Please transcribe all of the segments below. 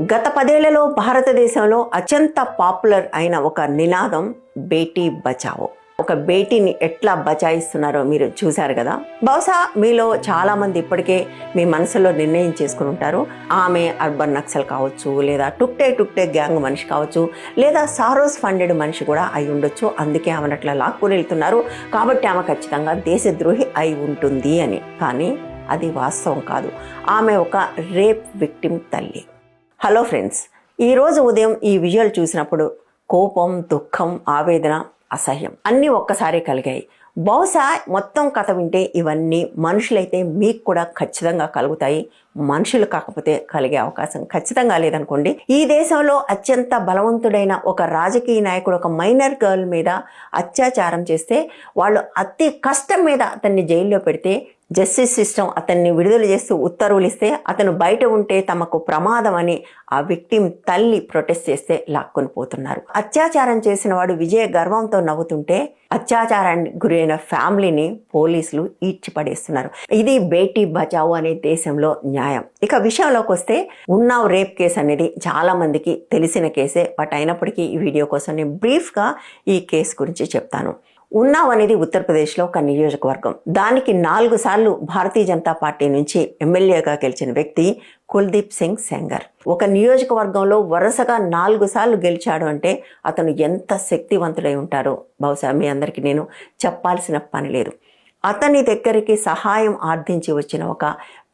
గత పదేళ్ళలో భారతదేశంలో అత్యంత పాపులర్ అయిన ఒక నినాదం బేటీ బచావో. ఒక బేటీని ఎట్లా బచాయిస్తున్నారో మీరు చూశారు కదా. బహుశా మీలో చాలా మంది ఇప్పటికే మీ మనసులో నిర్ణయం చేసుకుని ఉంటారు. ఆమె అర్బన్ నక్సల్ కావచ్చు లేదా టుక్టే టుక్టే గ్యాంగ్ మనిషి కావచ్చు లేదా సారోస్ ఫండెడ్ మనిషి కూడా అయి ఉండొచ్చు. అందుకే ఆమెను అట్లా లాక్కుని వెళ్తున్నారు. కాబట్టి ఆమె ఖచ్చితంగా దేశద్రోహి అయి ఉంటుంది అని. కానీ అది వాస్తవం కాదు. ఆమె ఒక రేప్ విక్టిమ్ తల్లి. హలో ఫ్రెండ్స్ ఈరోజు ఉదయం ఈ విజువల్ చూసినప్పుడు కోపం దుఃఖం ఆవేదన అసహ్యం అన్నీ ఒక్కసారి కలిగాయి. బహుశా మొత్తం కథ వింటే ఇవన్నీ మనుషులైతే మీకు కూడా ఖచ్చితంగా కలుగుతాయి. మనుషులు కాకపోతే కలిగే అవకాశం ఖచ్చితంగా లేదనుకోండి. ఈ దేశంలో అత్యంత బలవంతుడైన ఒక రాజకీయ నాయకుడు ఒక మైనర్ గర్ల్ మీద అత్యాచారం చేస్తే వాళ్ళు అతి కష్టం మీద అతన్ని జైల్లో పెడితే జస్టిస్ సిస్టమ్ అతన్ని విడుదల చేస్తూ ఉత్తర్వులు ఇస్తే అతను బయట ఉంటే తమకు ప్రమాదం అని ఆ విక్టిమ్ తల్లి ప్రొటెస్ట్ చేస్తే లాక్కొని పోతున్నారు. అత్యాచారం చేసిన వాడు విజయ గర్వంతో నవ్వుతుంటే అత్యాచారానికి గురైన ఫ్యామిలీని పోలీసులు ఈడ్చిపడేస్తున్నారు. ఇది బేటీ బచావో అనే దేశంలో న్యాయం. ఇక విషయంలోకి వస్తే ఉన్నావ్ రేప్ కేసు అనేది చాలా మందికి తెలిసిన కేసే బట్ అయినప్పటికీ ఈ వీడియో కోసం నేను బ్రీఫ్గా ఈ కేసు గురించి చెప్తాను. ఉన్నావ్ అనేది ఉత్తరప్రదేశ్లో ఒక నియోజకవర్గం. దానికి నాలుగు సార్లు భారతీయ జనతా పార్టీ నుంచి ఎమ్మెల్యేగా గెలిచిన వ్యక్తి కుల్దీప్ సింగ్ సెంగర్ ఒక నియోజకవర్గంలో వరుసగా నాలుగు సార్లు గెలిచాడు అంటే అతను ఎంత శక్తివంతుడై ఉంటారో బహుశా మీ అందరికీ నేను చెప్పాల్సిన పని లేదు. అతని దగ్గరికి సహాయం ఆర్థించి వచ్చిన ఒక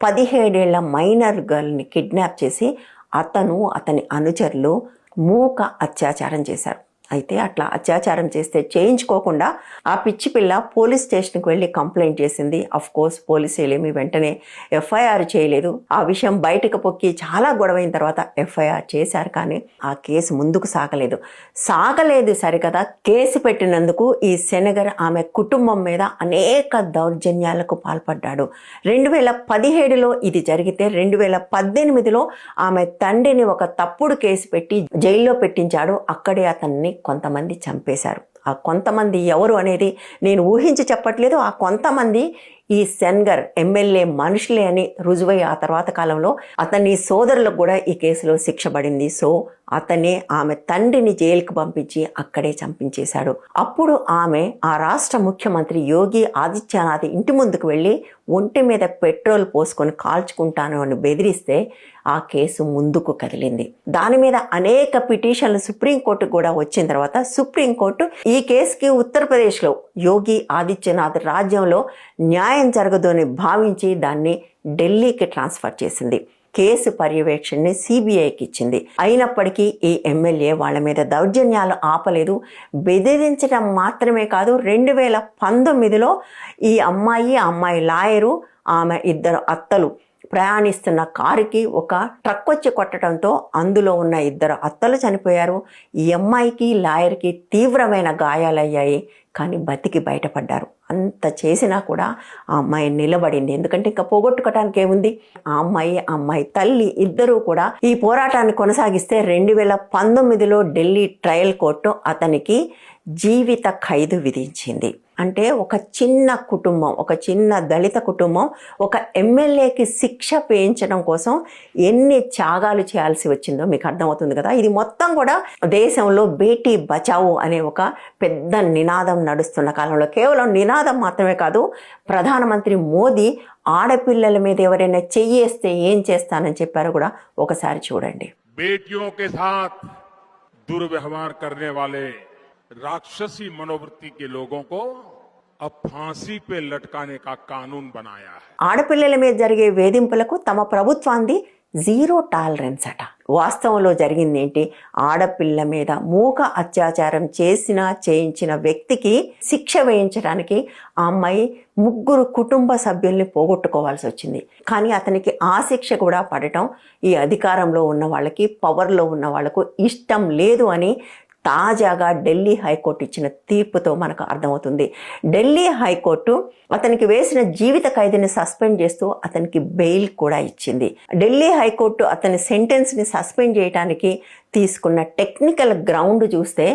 పదిహేడేళ్ళ మైనర్ గర్ల్ని కిడ్నాప్ చేసి అతను అతని అనుచరులు మూక అత్యాచారం చేశారు. అయితే అట్లా అత్యాచారం చేస్తే చేయించుకోకుండా ఆ పిచ్చి పిల్ల పోలీస్ స్టేషన్కి వెళ్ళి కంప్లైంట్ చేసింది. అఫ్ కోర్స్ పోలీసులు వెంటనే ఎఫ్ఐఆర్ చేయలేదు. ఆ విషయం బయటకు పొక్కి చాలా గొడవైన తర్వాత ఎఫ్ఐఆర్ చేశారు కానీ ఆ కేసు ముందుకు సాగలేదు. సాగలేదు సరికదా. కేసు పెట్టినందుకు ఈ శనగర్ ఆమె కుటుంబం మీద అనేక దౌర్జన్యాలకు పాల్పడ్డాడు. రెండు వేల పదిహేడులో ఇది జరిగితే రెండు వేల పద్దెనిమిదిలో ఆమె తండ్రిని ఒక తప్పుడు కేసు పెట్టి జైల్లో పెట్టించాడు. అక్కడే అతన్ని కొంతమంది చంపేశారు. ఆ కొంతమంది ఎవరు అనేది నేను ఊహించి చెప్పట్లేదు. ఆ కొంతమంది ఈ సెన్గర్ ఎమ్మెల్యే మనుషులే అని రుజువై ఆ తర్వాత కాలంలో అతని సోదరులకు కూడా ఈ కేసులో శిక్ష పడింది. సో అతనే ఆమె తండ్రిని జైలుకు పంపించి అక్కడే చంపించేశాడు. అప్పుడు ఆమె ఆ రాష్ట్ర ముఖ్యమంత్రి యోగి ఆదిత్యనాథ్ ఇంటి ముందుకు వెళ్ళి ఒంటి మీద పెట్రోల్ పోసుకొని కాల్చుకుంటాను అని బెదిరిస్తే ఆ కేసు ముందుకు కదిలింది. దాని మీద అనేక పిటిషన్లు సుప్రీంకోర్టు కూడా వచ్చిన తర్వాత సుప్రీంకోర్టు ఈ కేసుకి ఉత్తరప్రదేశ్లో యోగి ఆదిత్యనాథ్ రాజ్యంలో న్యాయం జరగదు అని భావించి దాన్ని ఢిల్లీకి ట్రాన్స్ఫర్ చేసింది. కేసు పర్యవేక్షణని సిబిఐకి ఇచ్చింది. అయినప్పటికీ ఈ ఎమ్మెల్యే వాళ్ళ మీద దౌర్జన్యాలు ఆపలేదు. బెదిరించడం మాత్రమే కాదు రెండు వేల పంతొమ్మిదిలో ఈ అమ్మాయి అమ్మాయి లాయరు ఆమె ఇద్దరు అత్తలు ప్రయాణిస్తున్న కారుకి ఒక ట్రక్ వచ్చి కొట్టడంతో అందులో ఉన్న ఇద్దరు అత్తలు చనిపోయారు. ఈ అమ్మాయికి లాయర్కి తీవ్రమైన గాయాలయ్యాయి. కానీ బతికి బయటపడ్డారు. అంత చేసినా కూడా ఆ అమ్మాయి నిలబడింది. ఎందుకంటే ఇంకా పోగొట్టుకోవటానికి ఏముంది? ఆ అమ్మాయి ఆ అమ్మాయి తల్లి ఇద్దరూ కూడా ఈ పోరాటాన్ని కొనసాగిస్తే రెండు వేల పంతొమ్మిదిలో ఢిల్లీ ట్రయల్ కోర్టు అతనికి జీవిత ఖైదు విధించింది. అంటే ఒక చిన్న కుటుంబం ఒక చిన్న దళిత కుటుంబం ఒక ఎమ్మెల్యేకి శిక్ష పేయించడం కోసం ఎన్ని త్యాగాలు చేయాల్సి వచ్చిందో మీకు అర్థమవుతుంది కదా? ఇది మొత్తం కూడా దేశంలో బేటీ బచావో అనే ఒక పెద్ద నినాదం నడుస్తున్న కాలంలో. కేవలం నినాదం మాత్రమే కాదు ప్రధానమంత్రి మోదీ ఆడపిల్లల మీద ఎవరైనా చెయ్యేస్తే ఏం చేస్తానని చెప్పారో కూడా ఒకసారి చూడండి. राक्षसी मनोवृत्ति के लोगों को अब फांसी पे लटकाने का कानून बनाया है ఆడపిల్లల మీద జరిగే వేధింపులకు తమ ప్రభుత్వాన్ని జీరో టాలరెన్స్ అట వాస్తవంలో జరిగింది ఏంటి ఆడపిల్ల మీద మూక అత్యాచారం చేసిన చేయించిన వ్యక్తికి శిక్ష వేయించడానికి ఆ అమ్మాయి ముగ్గురు కుటుంబ సభ్యుల్ని పోగొట్టుకోవాల్సి వచ్చింది కానీ అతనికి ఆ శిక్ష కూడా పడటం ఈ అధికారంలో ఉన్న వాళ్ళకి పవర్లో ఉన్న వాళ్ళకు ఇష్టం లేదు అని తాజాగా ఢిల్లీ హైకోర్టు ఇచ్చిన తీర్పుతో మనకు అర్థమవుతుంది. ఢిల్లీ హైకోర్టు అతనికి వేసిన జీవిత ఖైదీని సస్పెండ్ చేస్తూ అతనికి బెయిల్ కూడా ఇచ్చింది. ఢిల్లీ హైకోర్టు అతని సెంటెన్స్ని సస్పెండ్ చేయడానికి తీసుకున్న టెక్నికల్ గ్రౌండ్ చూస్తే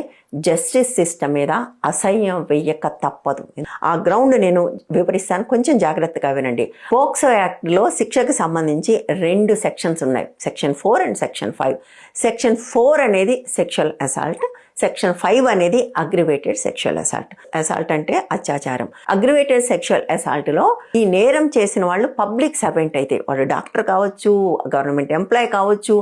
జస్టిస్ సిస్టమ్ మీద అసహ్యం వెయ్యక తప్పదు. ఆ గ్రౌండ్ నేను వివరిస్తాను. కొంచెం జాగ్రత్తగా వినండి. పోక్సో యాక్ట్లో శిక్షకు సంబంధించి రెండు సెక్షన్స్ ఉన్నాయి. Section four and section five section four అనేది సెక్షువల్ అసాల్ట్ సెక్షన్ ఫైవ్ అనేది అగ్రివేటెడ్ సెక్షువల్ అసాల్ట్. అసాల్ట్ అంటే అత్యాచారం. అగ్రివేటెడ్ సెక్షువల్ అసాల్ట్లో ఈ నేరం చేసిన వాళ్ళు పబ్లిక్ సర్వెంట్ అయితే వాడు డాక్టర్ కావచ్చు గవర్నమెంట్ ఎంప్లాయ్ కావచ్చు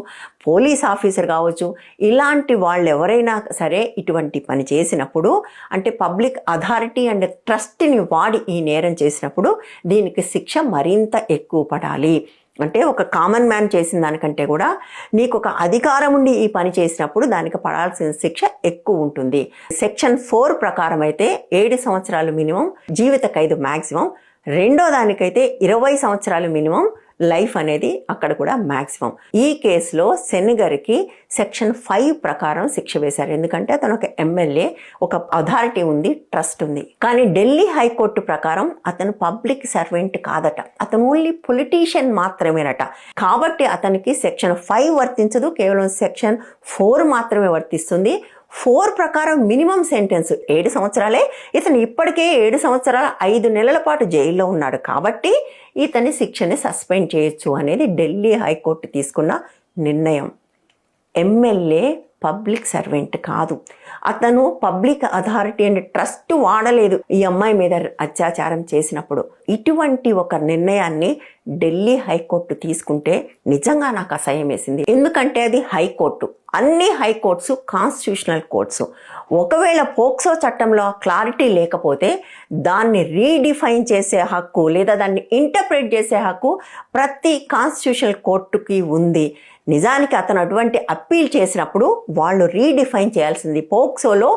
పోలీస్ ఆఫీసర్ కావచ్చు ఇలాంటి వాళ్ళు ఎవరైనా సరే ఇటువంటి పని చేసినప్పుడు అంటే పబ్లిక్ అథారిటీ అండ్ ట్రస్ట్ని వాడి ఈ నేరం చేసినప్పుడు దీనికి శిక్ష మరింత ఎక్కువ పడాలి. అంటే ఒక కామన్ మ్యాన్ చేసిన దానికంటే కూడా నీకు ఒక అధికారం ఉండి ఈ పని చేసినప్పుడు దానికి పడాల్సిన శిక్ష ఎక్కువ ఉంటుంది. సెక్షన్ ఫోర్ ప్రకారం అయితే ఏడు సంవత్సరాలు మినిమం జీవిత ఖైదు మ్యాక్సిమం రెండో దానికైతే ఇరవై సంవత్సరాలు మినిమం లైఫ్ అనేది అక్కడ కూడా మ్యాక్సిమం ఈ కేసులో సెన్గర్కి సెక్షన్ ఫైవ్ ప్రకారం శిక్ష వేశారు. ఎందుకంటే అతను ఒక ఎమ్మెల్యే ఒక అథారిటీ ఉంది ట్రస్ట్ ఉంది. కానీ ఢిల్లీ హైకోర్టు ప్రకారం అతను పబ్లిక్ సర్వెంట్ కాదట. అతను ఓన్లీ పొలిటీషియన్ మాత్రమేనట. కాబట్టి అతనికి సెక్షన్ ఫైవ్ వర్తించదు. కేవలం సెక్షన్ ఫోర్ మాత్రమే వర్తిస్తుంది. ఫోర్ ప్రకారం మినిమం సెంటెన్స్ ఏడు సంవత్సరాలే. ఇతను ఇప్పటికే ఏడు సంవత్సరాల ఐదు నెలల పాటు జైల్లో ఉన్నాడు కాబట్టి ఇతని శిక్షని సస్పెండ్ చేయొచ్చు అనేది ఢిల్లీ హైకోర్టు తీసుకున్న నిర్ణయం. ఎమ్మెల్యే పబ్లిక్ సర్వెంట్ కాదు. అతను పబ్లిక్ అథారిటీ అండ్ ట్రస్ట్ వాడలేదు ఈ అమ్మాయి మీద అత్యాచారం చేసినప్పుడు. ఇటువంటి ఒక నిర్ణయాన్ని ఢిల్లీ హైకోర్టు తీసుకుంటే నిజంగా నాకు అసహ్యం వేసింది. ఎందుకంటే అది హైకోర్టు. అన్ని హైకోర్ట్స్ కాన్స్టిట్యూషనల్ కోర్ట్స్. ఒకవేళ పోక్సో చట్టంలో క్లారిటీ లేకపోతే దాన్ని రీడిఫైన్ చేసే హక్కు లేదా దాన్ని ఇంటర్ప్రిట్ చేసే హక్కు ప్రతి కాన్స్టిట్యూషనల్ కోర్టుకి ఉంది. నిజానికి అతను అటువంటి అప్పీల్ చేసినప్పుడు వాళ్ళు రీడిఫైన్ చేయాల్సింది. పోక్సోలో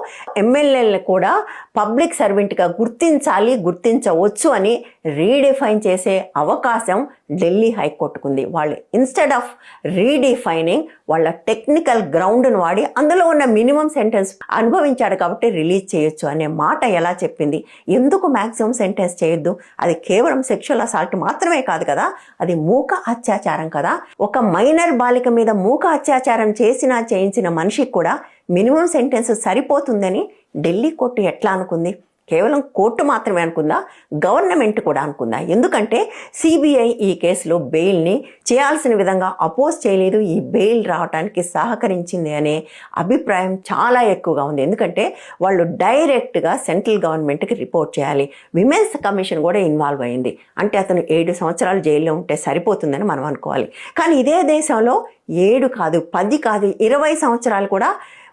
ఎమ్మెల్యేలను కూడా పబ్లిక్ సర్వెంట్గా గుర్తించాలి గుర్తించవచ్చు అని రీడిఫైన్ చేసే అవకాశం ఢిల్లీ హైకోర్టుకుంది. వాళ్ళు ఇన్స్టెడ్ ఆఫ్ రీడిఫైనింగ్ వాళ్ళ టెక్నికల్ గ్రౌండ్ను వాడి అందులో ఉన్న మినిమం సెంటెన్స్ అనుభవించాడు కాబట్టి రిలీజ్ చేయొచ్చు అనే మాట ఎలా చెప్పింది? ఎందుకు మ్యాక్సిమం సెంటెన్స్ చేయొద్దు? అది కేవలం సెక్షువల్ అసాల్ట్ మాత్రమే కాదు కదా అది మూక అత్యాచారం కదా. ఒక మైనర్ బాలిక మీద మూక అత్యాచారం చేసినా చేయించిన మనిషికి కూడా మినిమం సెంటెన్స్ సరిపోతుందని ఢిల్లీ కోర్టు ఎట్లా అనుకుంది? కేవలం కోర్టు మాత్రమే అనుకుందా? గవర్నమెంట్ కూడా అనుకుందా? ఎందుకంటే సిబిఐ ఈ కేసులో బెయిల్ని చేయాల్సిన విధంగా అపోజ్ చేయలేదు. ఈ బెయిల్ రావడానికి సహకరించింది అనే అభిప్రాయం చాలా ఎక్కువగా ఉంది. ఎందుకంటే వాళ్ళు డైరెక్ట్గా సెంట్రల్ గవర్నమెంట్కి రిపోర్ట్ చేయాలి. విమెన్స్ కమిషన్ కూడా ఇన్వాల్వ్ అయింది. అంటే అతను ఏడు సంవత్సరాలు జైల్లో ఉంటే సరిపోతుందని మనం అనుకోవాలి. కానీ ఇదే దేశంలో ఏడు కాదు పది కాదు ఇరవై సంవత్సరాలు కూడా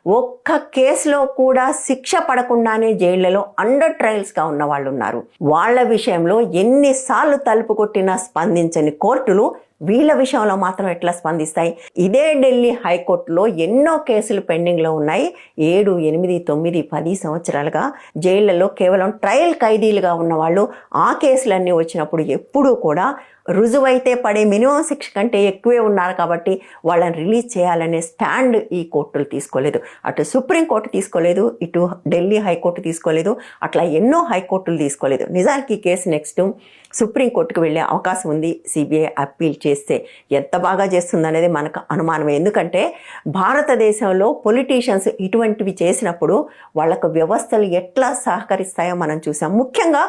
ఒక్క కేసులో కూడా శిక్ష పడకుండానే జైళ్ళలో అండర్ ట్రయల్స్గా ఉన్న వాళ్ళు ఉన్నారు వాళ్ళ విషయంలో ఎన్నిసార్లు తలుపు కొట్టినా స్పందించని కోర్టులు వీళ్ళ విషయంలో మాత్రం ఎట్లా స్పందిస్తాయి? ఇదే ఢిల్లీ హైకోర్టులో ఎన్నో కేసులు పెండింగ్లో ఉన్నాయి. ఏడు ఎనిమిది తొమ్మిది పది సంవత్సరాలుగా జైళ్ళలో కేవలం ట్రయల్ ఖైదీలుగా ఉన్నవాళ్ళు ఆ కేసులన్నీ వచ్చినప్పుడు ఎప్పుడూ కూడా రుజువైతే పడే మినిమం శిక్ష కంటే ఎక్కువే ఉన్నారు కాబట్టి వాళ్ళని రిలీజ్ చేయాలనే స్టాండ్ ఈ కోర్టులు తీసుకోలేదు. అటు సుప్రీంకోర్టు తీసుకోలేదు ఇటు ఢిల్లీ హైకోర్టు తీసుకోలేదు అట్లా ఎన్నో హైకోర్టులు తీసుకోలేదు. నిజానికి ఈ కేసు నెక్స్ట్ సుప్రీంకోర్టుకు వెళ్ళే అవకాశం ఉంది. సిబిఐ అప్పీల్ చేస్తే ఎంత బాగా చేస్తుందనేది మనకు అనుమానం ఎందుకంటే భారతదేశంలో పొలిటీషియన్స్ ఇటువంటివి చేసినప్పుడు వాళ్ళకు వ్యవస్థలు ఎట్లా సహకరిస్తాయో మనం చూసాం. ముఖ్యంగా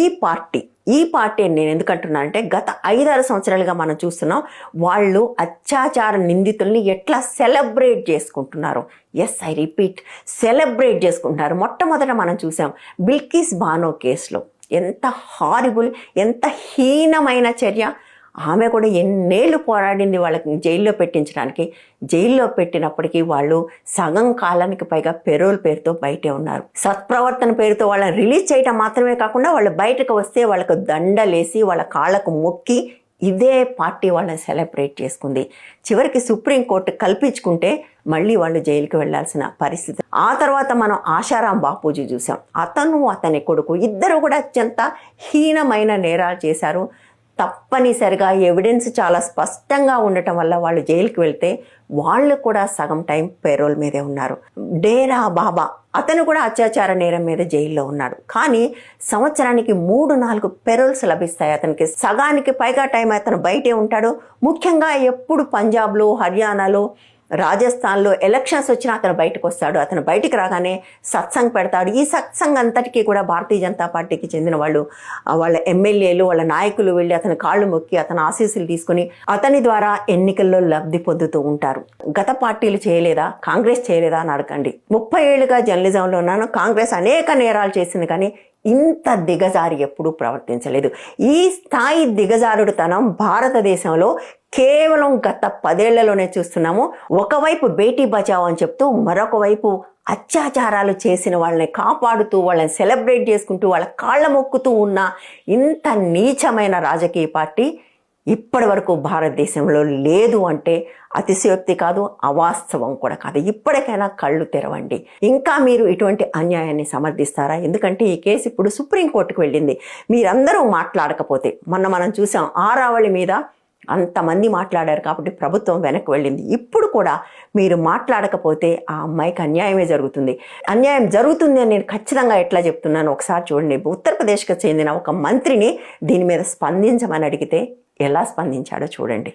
ఈ పార్టీ ఈ పార్టీ నేను ఎందుకంటున్నా అంటే గత ఐదారు సంవత్సరాలుగా మనం చూస్తున్నాం వాళ్ళు అత్యాచార నిందితుల్ని ఎట్లా సెలబ్రేట్ చేసుకుంటున్నారు. ఎస్ ఐ రిపీట్ సెలబ్రేట్ చేసుకుంటున్నారు. మొట్టమొదట మనం చూసాం బిల్కిస్ బానో కేసులో. ఎంత హారిబుల్ ఎంత హీనమైన చర్య. ఆమె కూడా ఎన్నేళ్ళు పోరాడింది వాళ్ళకి జైల్లో పెట్టించడానికి. జైల్లో పెట్టినప్పటికీ వాళ్ళు సగం కాలానికి పైగా పెరోల్ పేరుతో బయటే ఉన్నారు. సత్ప్రవర్తన పేరుతో వాళ్ళని రిలీజ్ చేయటం మాత్రమే కాకుండా వాళ్ళు బయటకు వస్తే వాళ్ళకు దండలేసి వాళ్ళ కాళ్ళకు మొక్కి ఇదే పార్టీ వాళ్ళని సెలబ్రేట్ చేసుకుంది. చివరికి సుప్రీంకోర్టు కల్పించుకుంటే మళ్ళీ వాళ్ళు జైలుకి వెళ్ళాల్సిన పరిస్థితి. ఆ తర్వాత మనం ఆశారాం బాపూజీ చూసాం. అతను అతని కొడుకు ఇద్దరు కూడా అత్యంత హీనమైన నేరాలు చేశారు. తప్పనిసరిగా ఎవిడెన్స్ చాలా స్పష్టంగా ఉండటం వల్ల వాళ్ళు జైలుకి వెళ్తే వాళ్ళు కూడా సగం టైం పేరోల్ మీదే ఉన్నారు. డేరా బాబా అతను కూడా అత్యాచార నేరం మీద జైల్లో ఉన్నాడు. కానీ సంవత్సరానికి మూడు నాలుగు పెరోల్స్ లభిస్తాయి అతనికి. సగానికి పైగా టైం అతను బయటే ఉంటాడు. ముఖ్యంగా ఎప్పుడు పంజాబ్లో హర్యానాలో రాజస్థాన్లో ఎలక్షన్స్ వచ్చినా అతను బయటకు వస్తాడు. అతను బయటికి రాగానే సత్సంగ్ పెడతాడు. ఈ సత్సంగ్ అంతటికీ కూడా భారతీయ జనతా పార్టీకి చెందిన వాళ్ళు వాళ్ళ ఎమ్మెల్యేలు వాళ్ళ నాయకులు వెళ్ళి అతని కాళ్ళు మొక్కి అతని ఆశీస్సులు తీసుకుని అతని ద్వారా ఎన్నికల్లో లబ్ధి పొందుతూ ఉంటారు. గత పార్టీలు చేయలేదా? కాంగ్రెస్ చేయలేదా అని అడగండి. ముప్పై ఏళ్ళుగా జర్నలిజంలో ఉన్నాను. కాంగ్రెస్ అనేక నేరాలు చేసింది కానీ ఇంత దిగజారి ఎప్పుడూ ప్రవర్తించలేదు. ఈ స్థాయి దిగజారుడుతనం భారతదేశంలో కేవలం గత పదేళ్ళలోనే చూస్తున్నాము. ఒకవైపు బేటీ బచావ్ అని చెప్తూ మరొక వైపు అత్యాచారాలు చేసిన వాళ్ళని కాపాడుతూ వాళ్ళని సెలబ్రేట్ చేసుకుంటూ వాళ్ళ కాళ్ళ మొక్కుతూ ఉన్న ఇంత నీచమైన రాజకీయ పార్టీ ఇప్పటి వరకు భారతదేశంలో లేదు అంటే అతిశయోక్తి కాదు అవాస్తవం కూడా కాదు. ఇప్పటికైనా కళ్ళు తెరవండి. ఇంకా మీరు ఇటువంటి అన్యాయాన్ని సమర్థిస్తారా? ఎందుకంటే ఈ కేసు ఇప్పుడు సుప్రీంకోర్టుకు వెళ్ళింది. మీరందరూ మాట్లాడకపోతే మొన్న మనం చూసాం ఆరావళి మీద అంతమంది మాట్లాడారు కాబట్టి ప్రభుత్వం వెనక్కి వెళ్ళింది. ఇప్పుడు కూడా మీరు మాట్లాడకపోతే ఆ అమ్మాయికి అన్యాయమే జరుగుతుంది. అన్యాయం జరుగుతుంది అని నేను ఖచ్చితంగా ఎట్లా చెప్తున్నాను ఒకసారి చూడండి. ఉత్తరప్రదేశ్కి చెందిన ఒక మంత్రిని దీని మీద స్పందించమని అడిగితే ఎలా స్పందించాడో చూడండి.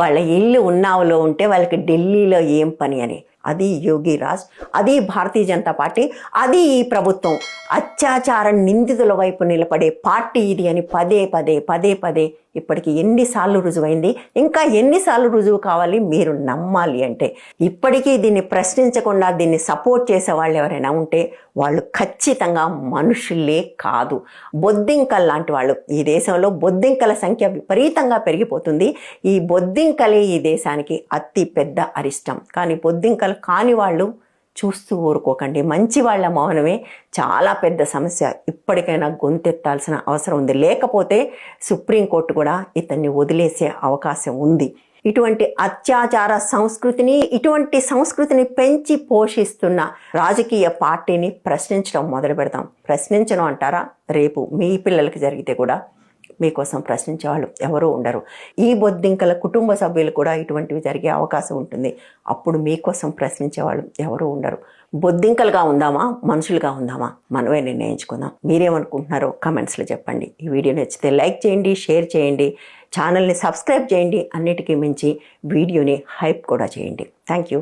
వాళ్ళ ఇల్లు ఉన్నావులో ఉంటే వాళ్ళకి ఢిల్లీలో ఏం పని అని. అది యోగి రాజ్ అది భారతీయ జనతా పార్టీ అది ఈ ప్రభుత్వం. అత్యాచార నిందితుల వైపు నిలబడే పార్టీ ఇది అని పదే పదే పదే పదే ఇప్పటికి ఎన్నిసార్లు రుజువైంది. ఇంకా ఎన్నిసార్లు రుజువు కావాలి మీరు నమ్మాలి అంటే. ఇప్పటికీ దీన్ని ప్రశ్నించకుండా దీన్ని సపోర్ట్ చేసే వాళ్ళు ఎవరైనా ఉంటే వాళ్ళు ఖచ్చితంగా మనుషులే కాదు. బొద్దింకల్ లాంటి వాళ్ళు ఈ దేశంలో బొద్దింకల సంఖ్య విపరీతంగా పెరిగిపోతుంది. ఈ బొద్దింకలే ఈ దేశానికి అతి పెద్ద అరిష్టం. కానీ బొద్దింకలు కాని వాళ్ళు చూస్తూ ఊరుకోకండి. మంచి వాళ్ళ మౌనమే చాలా పెద్ద సమస్య. ఇప్పటికైనా గొంతెత్తాల్సిన అవసరం ఉంది. లేకపోతే సుప్రీంకోర్టు కూడా ఇతన్ని వదిలేసే అవకాశం ఉంది. ఇటువంటి అత్యాచార సంస్కృతిని ఇటువంటి సంస్కృతిని పెంచి పోషిస్తున్న రాజకీయ పార్టీని ప్రశ్నించడం మొదలు పెడతాం ప్రశ్నించడం అంటారా? రేపు మీ పిల్లలకి జరిగితే కూడా మీకోసం ప్రశ్నించే వాళ్ళు ఎవరూ ఉండరు. ఈ బొద్దింకల కుటుంబ సభ్యులు కూడా ఇటువంటివి జరిగే అవకాశం ఉంటుంది. అప్పుడు మీకోసం ప్రశ్నించే వాళ్ళు ఎవరూ ఉండరు. బొద్దింకలుగా ఉందామా? మనుషులుగా ఉందామా? మనమే నిర్ణయించుకుందాం. మీరేమనుకుంటున్నారో కమెంట్స్లో చెప్పండి. ఈ వీడియో నచ్చితే లైక్ చేయండి షేర్ చేయండి ఛానల్ని సబ్స్క్రైబ్ చేయండి. అన్నిటికీ మించి వీడియోని హైప్ కూడా చేయండి. Thank you.